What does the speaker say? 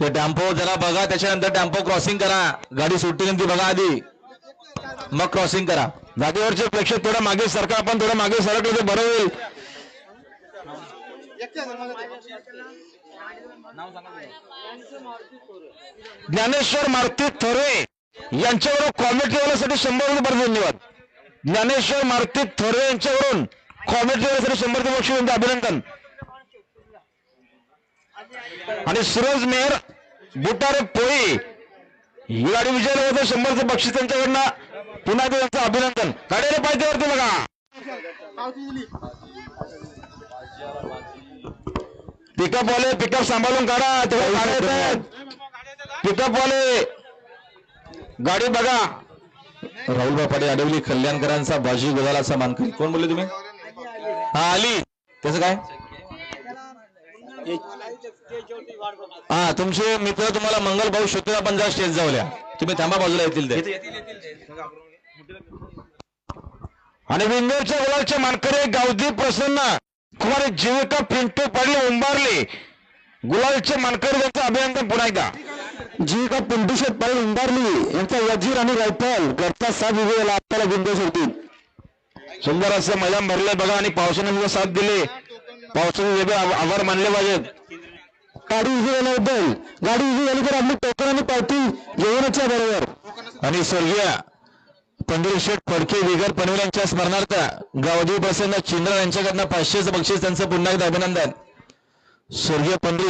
ते डॅम्पो जरा बघा त्याच्यानंतर डॅम्पो क्रॉसिंग करा. गाडी सुट्टीनंतर बघा आधी. मग क्रॉसिंग करा. जागेवरचे प्रेक्षक थोडं मागे सरका आपण थोडं मागे सरकलं तर बरं होईल. ज्ञानेश्वर मारुती थोरे यांच्यावरून कॉमेडी वाल्यासाठी शंभर रुपये बरं धन्यवाद. ज्ञानेश्वर मारुती थोरे यांच्यावरून कॉमेडी वाल्यासाठी शंभर रुपये अभिनंदन. आणि सूरज मेहर बुटारे पोळी ही गाडी विजयाला होते शंभरचं बक्षीस त्यांच्याकडनं. पुन्हा त्यांचं अभिनंदन. गाडीला पाहिजे वरती बघा. पिकअप वाले पिकअप सांभाळून काढा. तेव्हा गाड्या आहेत पिकअप वाले गाडी बघा. राहुल बापाडे अडवली कल्याणकरांचा बाजी गुलालाचा मानकरी कोण बोलले तुम्ही? हा आली त्याचं काय? हा तुमचे मित्र तुम्हाला मंगल भाऊ शोधतील आपण जरा स्टेज जाऊया तुम्ही थांबा बाजूला येतील ते. आणि विंगरच्या गुलालचे मानकरी गावदी प्रसन्न कुमारी जीविका पिंटू पाडले उंबारले. गुलालचे मानकरी त्यांचं अभिनंदन पुन्हा एकदा. जीविका पिंटू शेठ पाडले उंबारली. यांचा वजीर आणि रायफल घरचा साथ विजयाला आपल्याला बिंदू होतील सुंदर असं मैदान भरले बघा आणि पावसाने सुद्धा साथ दिले. पावसाचे वेगळे आभार मानले पाहिजेत. गाडी उभी झाल्याबद्दल गाडी उभी झाली तर आपली टोकन आणि पावती जेवणाच्या बरोबर. आणि स्वर्गीय पंढरी शेठ फडके विगर पनवेल यांच्या स्मरणार्थ गावदेव प्रसन्न चिंद्र यांच्याकडनं पाचशेचं बक्षीस त्यांचं पुन्हा एकदा अभिनंदन. स्वर्गीय पंढरी